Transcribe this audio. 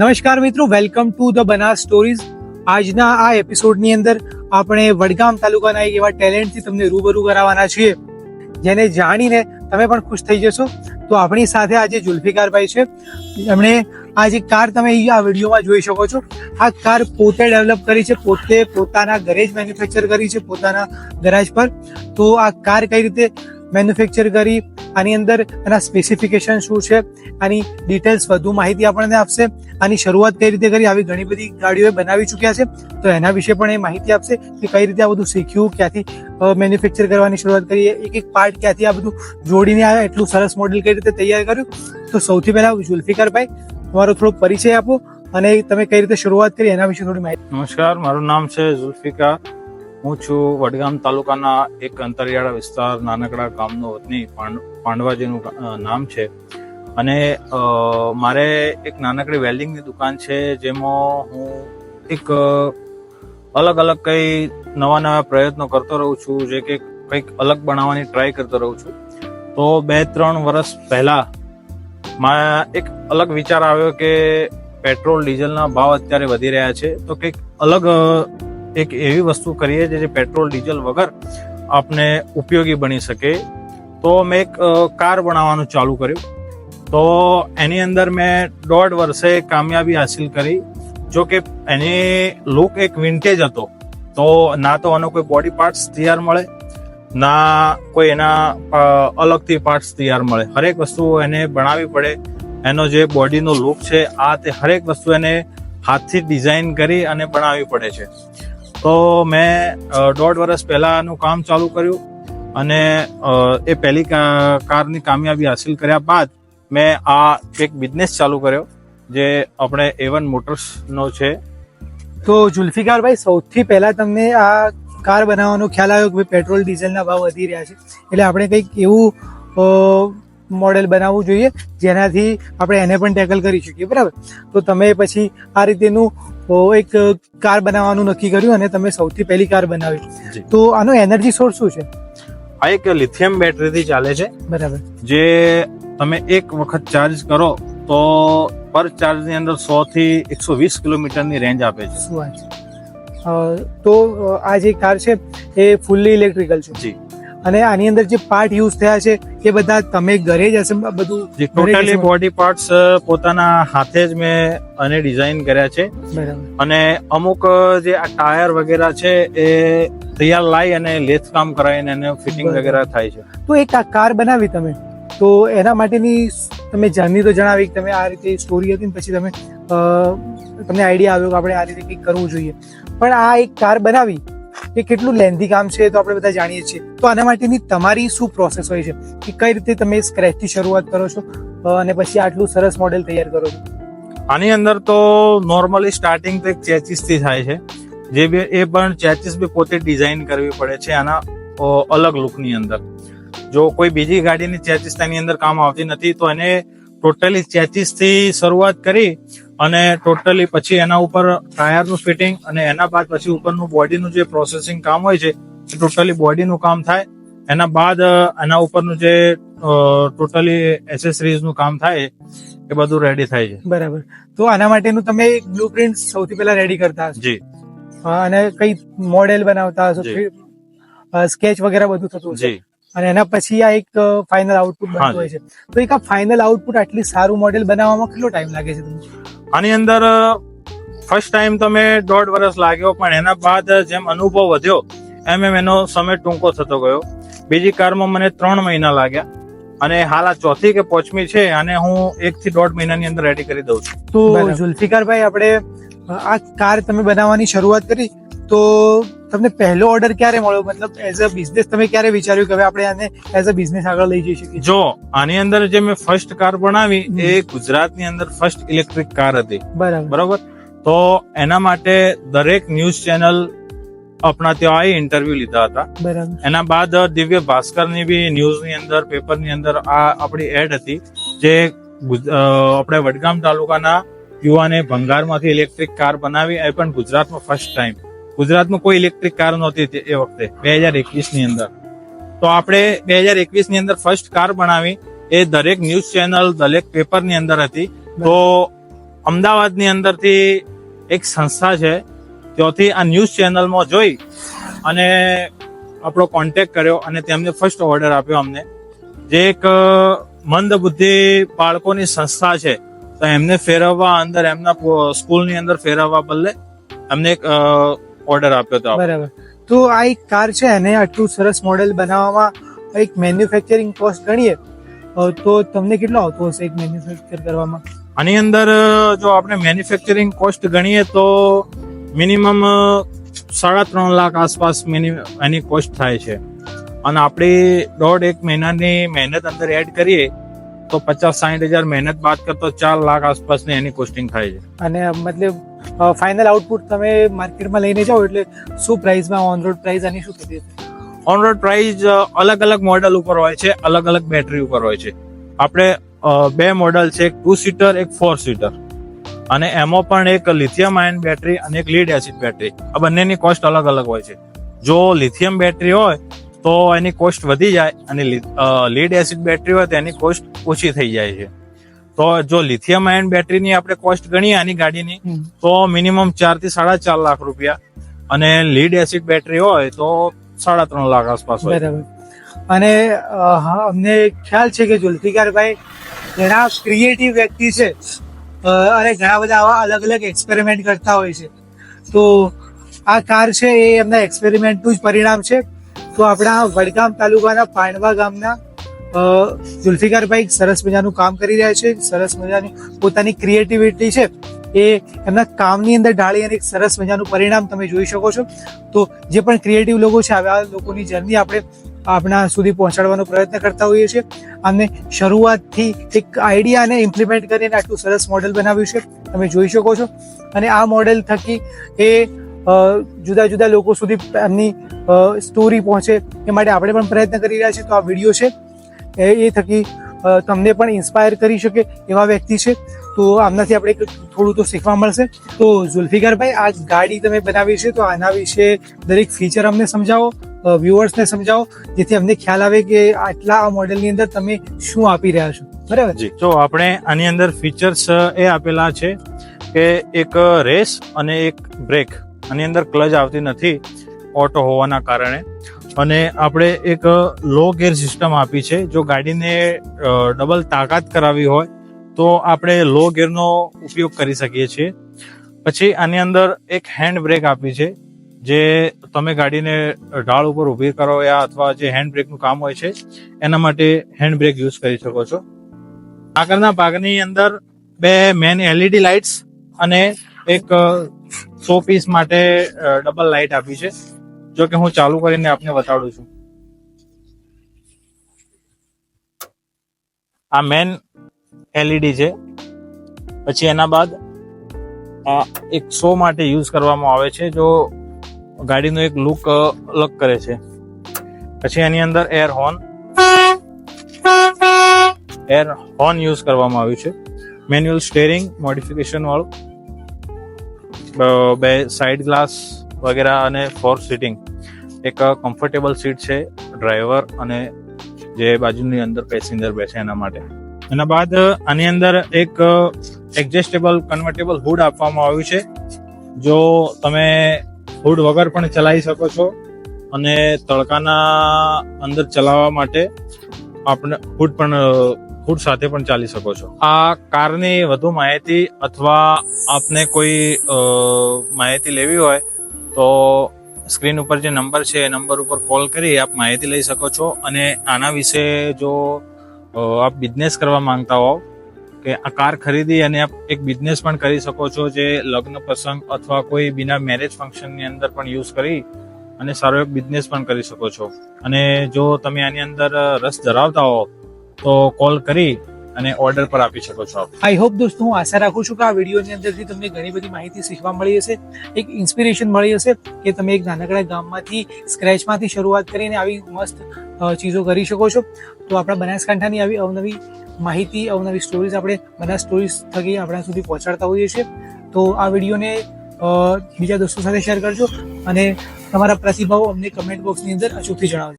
નમસ્કાર મિત્રો welcome to the Banas stories આજના આ એપિસોડની અંદર આપણે વડગામ તાલુકાના એક એવા ટેલેન્ટથી તમને રૂબરૂ કરાવવાના છીએ, જેને જાણીને તમે પણ ખુશ થઈ જશો. તો આપણી સાથે આજે જુલ્ફિકારભાઈ છે. એમણે આ જે કાર તમે આ વિડીયોમાં જોઈ શકો છો, આ કાર પોતે ડેવલપ કરી છે, પોતે પોતાના ઘરે જ મેન્યુફેક્ચર કરી છે, પોતાના ગરાજ પર. તો આ કાર કઈ રીતે મેન્યુફેક્ચર કરી, આની અંદર એના સ્પેસિફિકેશન શું છે, આની ડિટેલ્સ વધુ માહિતી આપણને આપશે. આની શરૂઆત કઈ રીતે કરી, આવી ઘણી બધી ગાડીઓ બનાવી ચૂક્યા છે. તો એના વિશે પણ એ માહિતી આપશે કે કઈ રીતે આ બધું શીખ્યું, ક્યાંથી મેન્યુફેક્ચર કરવાની શરૂઆત કરી એક એક પાર્ટ ક્યાંથી આ બધું જોડીને આવ્યા, એટલું સરસ મોડેલ કઈ રીતે તૈયાર કર્યું. તો સૌથી પહેલા જુલ્ફિકારભાઈ તમારો થોડો પરિચય આપો અને તમે કઈ રીતે શરૂઆત કરી, એના વિશે થોડી માહિતી. નમસ્કાર, મારું નામ છે ઝુલ્ફિકા હું છું વડગામ તાલુકાના એક અંતરિયાળા વિસ્તાર નાનકડા ગામનો વતની પાંડ- પાંડવાજીનું નામ છે. અને મારે એક નાનકડી વેલ્ડિંગની દુકાન છે જેમાં હું એક અલગ અલગ કઈ નવા નવા પ્રયત્નો કરતો રહું છું, જે કે કંઈક અલગ બનાવવાની ટ્રાય કરતો રહું છું. તો બે ત્રણ વર્ષ પહેલા મારા એક અલગ વિચાર આવ્યો કે પેટ્રોલ, ડીઝલના ભાવ અત્યારે વધી રહ્યા છે. તો કંઈક અલગ એક એવી વસ્તુ કરીએ જે પેટ્રોલ, ડીઝલ વગર આપને ઉપયોગી બની શકે. તો મેં એક કાર બનાવવાનું ચાલુ કર્યું. તો એની અંદર મેં દોઢ વર્ષે કામયાબી હાસિલ કરી. જો કે એની લુક એક વિન્ટેજ હતો. તો ના તો આનો કોઈ બોડી પાર્ટ્સ તૈયાર મળે, ના કોઈ એના અલગથી પાર્ટ્સ તૈયાર મળે. હરેક વસ્તુ એને બનાવવી પડે. એનો જે બોડીનો લુક છે, આ તે હરેક વસ્તુ એને હાથથી ડિઝાઇન કરી અને બનાવવી પડે છે. તો મેં દોઢ વર્ષ પહેલાનું કામ ચાલુ કર્યું અને એ પહેલી કારની કામયાબી હાસિલ કર્યા બાદ મેં આ એક બિઝનેસ ચાલુ કર્યો, જે આપણે એવન મોટર્સનો છે. તો જુલ્ફિકારભાઈ સૌથી પહેલા તમને આ કાર બનાવવાનો ખ્યાલ આવ્યો કે પેટ્રોલ, ડીઝલના ભાવ વધી રહ્યા છે. એટલે આપણે કંઈક એવું મોડેલ બનાવવું જોઈએ જેનાથી આપણે એને પણ ટેકલ કરી શકીએ બરાબર? તો તમે પછી આ રીતેનું એક કાર બનાવવાનું નક્કી કર્યું અને તમે સૌથી પહેલી કાર બનાવી. તો આનો એનર્જી સોર્સ શું છે? આ એક લિથિયમ બેટરીથી ચાલે છે. બરાબર. જે તમે એક વખત ચાર્જ કરો તો પર ચાર્જની અંદર સો થી એકસો વીસ કિલોમીટરની રેન્જ આપે છે. તો આ જે કાર છે એ ફૂલ્લી ઇલેક્ટ્રિકલ છે. જી. અને આની અંદર જે પાર્ટ યુઝ થયા છે એ બધા તમે ઘરે જ હશે બધું ટોટલી બોડી પાર્ટ્સ પોતાના હાથે જ મેં અને ડિઝાઇન કર્યા છે. બરાબર. અને અમુક જે આ ટાયર વગેરે છે એ તૈયાર લાવી અને લેથ કામ કરાવીને એને ફિટિંગ વગેરે થાય છે. તો એક આ કાર બનાવી તમે તો એના માટેની તમે જર્ની તો જણાવી કે તમે આ રીતે સ્ટોરી હતી ને પછી તમે તમને આઈડિયા આવ્યો કે આપણે આ રીતે કંઈક કરવું જોઈએ. પણ આ એક કાર બનાવી એ કેટલું લેન્ધી કામ છે તો આપણે બધા જાણીએ છીએ. તો આના માટેની તમારી શું પ્રોસેસ હોય છે? કે કઈ રીતે તમે સ્ક્રેચથી શરૂઆત કરો છો? અને પછી આટલું સરસ મોડેલ તૈયાર કરો છો? આની અંદર તો નોર્મલી સ્ટાર્ટિંગ તો એક ચેચિસથી થાય છે. જે બી, એ પણ ચેચિસ બી પોતે ડિઝાઇન કરવી પડે છે આના અલગ લુકની અંદર. જો કોઈ બીજી ગાડીની ચેચિસ તેની અંદર કામ આવતી નથી, તો એને ટોટલી તેત્રીસથી શરૂઆત કરી અને ટોટલી પછી એના ઉપર ટાયરનું ફિટિંગ અને એના બાદ પછી ઉપરનું બોડીનું જે પ્રોસેસિંગ કામ હોય છે એ ટોટલી બોડીનું કામ થાય. એના બાદ એના ઉપરનું જે ટોટલી એસેસરીઝનું કામ થાય એ બધું રેડી થાય છે. બરાબર. તો આના માટેનું તમે બ્લુ પ્રિન્ટ સૌથી પહેલા રેડી કરતા હશો. જી. અને કઈ મોડેલ બનાવતા હશો? સ્કેચ વગેરે બધું થતું જી. અને એના પછી આ એક ફાઇનલ આઉટપુટ બનતું હોય છે. તો એક આ ફાઇનલ આઉટપુટ આટલી સારું મોડેલ બનાવવામાં કેટલો ટાઈમ લાગે છે તમને? આની અંદર ફર્સ્ટ ટાઈમ તમે દોઢ વર્ષ લાગ્યો પણ એના બાદ જેમ અનુભવ વધ્યો એમ એમ એનો સમય ટૂંકો થતો ગયો. બીજી કારમાં મને ત્રણ મહિના લાગ્યા. અને હાલ આ ચોથી કે પાંચમી છે અને હું એક થી દોઢ મહિનાની અંદર રેડી કરી દઉં છું. તો. જુલ્ફિકારભાઈ આપણે આ કાર તમે બનાવવાની શરૂઆત કરી? તો તમને પહેલો ઓર્ડર ક્યારે મળ્યો? મતલબ એઝ અ બિઝનેસ તમે ક્યારે વિચાર્યું કે હવે આપણે આને એઝ અ બિઝનેસ આગળ લઈ જઈ શકીએ? જો આની અંદર જે મેં ફર્સ્ટ કાર બનાવી એ ગુજરાતની અંદર ફર્સ્ટ ઇલેક્ટ્રિક કાર હતી. બરાબર. બરાબર? તો એના માટે દરેક ન્યૂઝ ચેનલ આપણા ત્યાં આવી ઇન્ટરવ્યુ લીધા હતા. બરાબર. એના બાદ દિવ્ય ભાસ્કરની બી ન્યૂઝની અંદર પેપરની અંદર આ આપણી એડ હતી જે આપણે વડગામ તાલુકાના યુવાને ભંગારમાંથી ઇલેક્ટ્રિક કાર બનાવી એ પણ ગુજરાતમાં ફર્સ્ટ ટાઈમ ગુજરાતમાં કોઈ ઇલેક્ટ્રિક કાર નહોતી એ વખતે, બે હજાર એકવીસની અંદર. તો આપણે બે હજાર એકવીસની અંદર ફર્સ્ટ કાર બનાવી. એ દરેક ન્યૂઝ ચેનલ દરેક પેપરની અંદર હતી. તો અમદાવાદની અંદરથી એક સંસ્થા છે ત્યાંથી આ ન્યૂઝ ચેનલમાં જોઈ અને આપણો કોન્ટેક કર્યો અને તેમને ફર્સ્ટ ઓર્ડર આપ્યો અમને. જે એક મંદ બુદ્ધિ બાળકોની સંસ્થા છે, તો એમને ફેરવવા અંદર, એમના સ્કૂલની અંદર ફેરવવા બદલે એમને એક ઓર્ડર આપ્યો હતો બરાબર. તો આ એક કાર છે અને આટલું સરસ મોડેલ બનાવવામાં એક મેન્યુફેક્ચરિંગ કોસ્ટ ગણીએ તો તમને કેટલો આવતો હશે એક મેન્યુફેક્ચર કરવામાં? આની અંદર જો આપણે મેન્યુફેક્ચરિંગ કોસ્ટ ગણીએ તો મિનિમમ સાડા ત્રણ લાખ આસપાસ એની કોસ્ટ થાય છે. અને આપણી દોઢ એક મહિનાની મહેનત અંદર એડ કરીએ તો પચાસ સાઠ હજાર મહેનત બાદ કરતો ચાર લાખ આસપાસની એની કોસ્ટિંગ થાય છે. અને મતલબ ફાઇનલ આઉટપુટ તમે માર્કેટમાં લઈને જાઓ એટલે શું પ્રાઇસમાં ઓન રોડ પ્રાઇસ આની શું થતી હશે? ઓન રોડ પ્રાઇસ અલગ અલગ મોડલ ઉપર હોય છે અલગ અલગ બેટરી ઉપર હોય છે. આપણે બે મોડલ છે, એક ટુ સીટર એક ફોર સીટર અને એમાં પણ એક લિથિયમ આયન બેટરી અને એક લીડ એસિડ બેટરી આ બંનેની કોસ્ટ અલગ અલગ હોય છે. જો લિથિયમ બેટરી હોય, તો એની કોસ્ટ વધી જાય અને લીડ એસિડ બેટરી હોય, તો એની કોસ્ટ ઓછી થઈ જાય છે. તો જો લિથિયમ આયન બેટરીની આપણે કોસ્ટ ગણીએ આની ગાડીની તો મિનિમમ ચારથી સાડા ચાર લાખ રૂપિયા. અને લીડ એસિડ બેટરી હોય તો સાડા ત્રણ લાખ આસપાસ હોય. અને હા અમને ખ્યાલ છે કે જુલ્ફિકારભાઈ ઘણા ક્રિએટિવ વ્યક્તિ છે. અને ઘણા બધા આવા અલગ અલગ એક્સપેરિમેન્ટ કરતા હોય છે. તો આ કાર છે એ એમના એક્સપેરિમેન્ટનું જ પરિણામ છે. તો આપણા વડગામ તાલુકાના પાંડવા ગામના જુલ્ફિકારભાઈ સરસ મજાનું કામ કરી રહ્યા છે, સરસ મજાની પોતાની ક્રિએટિવિટી છે, એ એમના કામની અંદર ઢાળી અને એક સરસ મજાનું પરિણામ તમે જોઈ શકો છો. તો જે પણ ક્રિએટિવ લોકો છે આવા લોકોની જર્ની આપણે આપણા સુધી પહોંચાડવાનો પ્રયત્ન કરતા હોઈએ છીએ. અને શરૂઆતથી એક આઈડિયાને ઇમ્પ્લિમેન્ટ કરીને આટલું સરસ મોડેલ બનાવ્યું છે, તમે જોઈ શકો છો. અને આ મોડેલ થકી એ જુદા જુદા લોકો સુધી એમની સ્ટોરી પહોંચે એ માટે આપણે પણ પ્રયત્ન કરી રહ્યા છીએ. તો આ વીડિયો છે એ એ થકી તમને પણ ઇન્સ્પાયર કરી શકે એવા વ્યક્તિ છે. તો આમનાથી આપણે થોડું તો શીખવા મળશે. તો ઝુલ્ફિકારભાઈ, આ ગાડી તમે બનાવી છે, તો આના વિશે દરેક ફીચર અમને સમજાવો વ્યુઅર્સને સમજાવો, જેથી અમને ખ્યાલ આવે કે આટલા આ મોડેલની અંદર તમે શું આપી રહ્યા છો. બરાબર? જી. તો આપણે આની અંદર ફીચર્સ એ આપેલા છે કે એક રેસ અને એક બ્રેક. આની અંદર ક્લચ આવતી નથી ઓટો હોવાના કારણે. અને આપણે એક લો ગેર સિસ્ટમ આપી છે. જો ગાડીને ડબલ તાકાત કરાવી હોય, તો આપણે લો ગેરનો ઉપયોગ કરી શકીએ છીએ. પછી આની અંદર એક હેન્ડ બ્રેક આપી છે, જે તમે ગાડીને ઢાળ ઉપર ઊભી કરો યા અથવા જે હેન્ડ બ્રેકનું કામ હોય છે, એના માટે હેન્ડ બ્રેક યુઝ કરી શકો છો. આગળના ભાગની અંદર બે મેન એલઈડી લાઇટ્સ અને એક સો પીસ માટે ડબલ લાઇટ આપી છે. જો કે હું ચાલુ કરીને આપને બતાડું છું. આ મેન એલઈડી છે. પછી એના બાદ આ એક શો માટે યુઝ કરવામાં આવે છે, જો ગાડીનો એક લુક અલગ કરે છે. પછી એની અંદર air horn air horn use કરવામાં આવ્યું છે. મેન્યુઅલ સ્ટેરિંગ મોડિફિકેશન વાળું બે સાઈડ ગ્લાસ વગેરે અને ફોર સીટિંગ એક કમ્ફર્ટેબલ સીટ છે ડ્રાઈવર અને જે બાજુની અંદર પેસેન્જર બેસે એના માટે. એના બાદ આની અંદર એક એડજસ્ટેબલ કન્વર્ટેબલ હુડ આપવામાં આવ્યું છે, જો તમે હુડ વગર પણ ચલાવી શકો છો અને તડકાના અંદર ચલાવવા માટે આપણે હુડ પણ હુડ સાથે પણ ચાલી શકો છો. આ કારની વધુ માહિતી અથવા આપને કોઈ માહિતી લેવી હોય તો સ્ક્રીન ઉપર જે નંબર છે, એ નંબર ઉપર કોલ કરી આપ માહિતી લઈ શકો છો અને આના વિશે જો આપ બિઝનેસ કરવા માંગતા હો કે આ કાર ખરીદી અને આપ એક બિઝનેસ પણ કરી શકો છો જે લગ્ન પ્રસંગ અથવા કોઈ બિના મેરેજ ફંક્શનની અંદર પણ યુઝ કરી અને સારો એક બિઝનેસ પણ કરી શકો છો. અને જો તમે આની અંદર રસ ધરાવતા હો તો કોલ કરી અને ઓર્ડર પર આપી શકો છો આપ. આઈ હોપ દોસ્તો, હું આશા રાખું છું કે આ વિડીયોની અંદરથી તમને ઘણી બધી માહિતી શીખવા મળી હશે, એક ઇન્સ્પિરેશન મળી હશે કે તમે એક નાનકડા ગામમાંથી સ્ક્રેચમાંથી શરૂઆત કરીને આવી મસ્ત ચીજો કરી શકો છો. તો આપણા બનાસકાંઠાની આવી અવનવી માહિતી, અવનવી સ્ટોરીઝ આપણે બનાસ સ્ટોરીઝ થકી આપણા સુધી પહોંચાડતા હોઈએ છીએ. તો આ વિડીયોને બીજા દોસ્તો સાથે શેર કરજો અને તમારા પ્રતિભાવો અમને કમેન્ટ બોક્સની અંદર અચૂકથી જણાવજો.